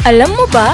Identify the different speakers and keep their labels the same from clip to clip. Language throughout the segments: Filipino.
Speaker 1: Alam mo ba?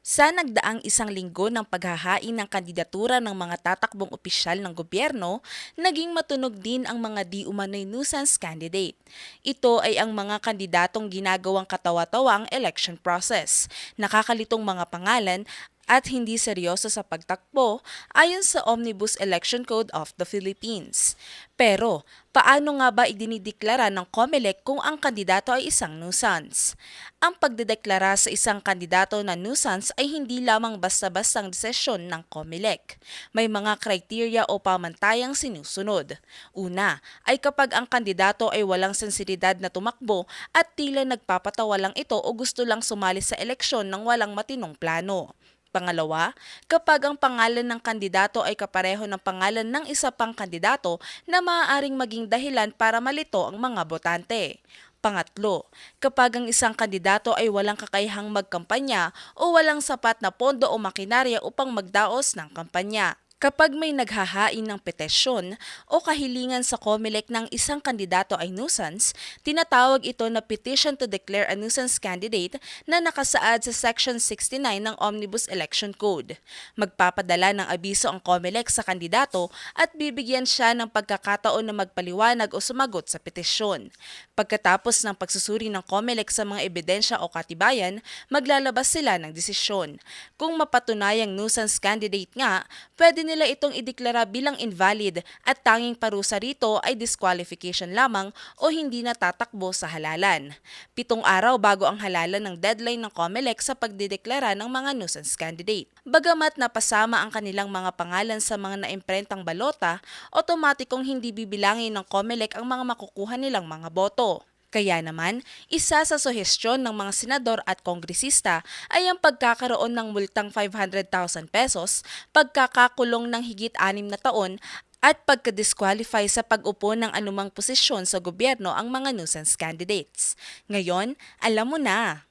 Speaker 1: Sa nagdaang isang linggo ng paghahain ng kandidatura ng mga tatakbong opisyal ng gobyerno, naging matunog din ang mga di umano'y nuisance candidate. Ito ay ang mga kandidatong ginagawang katawa-tawa ang election process, nakakalitong mga pangalan at hindi seryoso sa pagtakbo ayon sa Omnibus Election Code of the Philippines. Pero, paano nga ba idinideklara ng COMELEC kung ang kandidato ay isang nuisance? Ang pagdedeklara sa isang kandidato na nuisance ay hindi lamang basta-bastang desisyon ng COMELEC. May mga kriteriya o pamantayang sinusunod. Una, ay kapag ang kandidato ay walang sensibilidad na tumakbo at tila nagpapatawa lang ito o gusto lang sumali sa eleksyon ng walang matinong plano. Pangalawa, kapag ang pangalan ng kandidato ay kapareho ng pangalan ng isa pang kandidato na maaaring maging dahilan para malito ang mga botante. Pangatlo, kapag ang isang kandidato ay walang kakayahang magkampanya o walang sapat na pondo o makinarya upang magdaos ng kampanya. Kapag may naghahain ng petesyon o kahilingan sa COMELEC ng isang kandidato ay nuisance, tinatawag ito na Petition to Declare a Nuisance Candidate na nakasaad sa Section 69 ng Omnibus Election Code. Magpapadala ng abiso ang COMELEC sa kandidato at bibigyan siya ng pagkakataon na magpaliwanag o sumagot sa petisyon. Pagkatapos ng pagsusuri ng COMELEC sa mga ebidensya o katibayan, maglalabas sila ng desisyon. Kung mapatunayang nuisance candidate nga, pwede nila itong ideklara bilang invalid at tanging parusa rito ay disqualification lamang o hindi natatakbo sa halalan. Pitong araw bago ang halalan ng deadline ng COMELEC sa pagdideklara ng mga nuisance candidate. Bagamat napasama ang kanilang mga pangalan sa mga naimprentang balota, otomatikong hindi bibilangin ng COMELEC ang mga makukuha nilang mga boto. Kaya naman, isa sa suhestyon ng mga senador at kongresista ay ang pagkakaroon ng multang 500,000 pesos, pagkakakulong ng higit anim na taon at pagka-disqualify sa pag-upo ng anumang posisyon sa gobyerno ang mga nuisance candidates. Ngayon, alam mo na.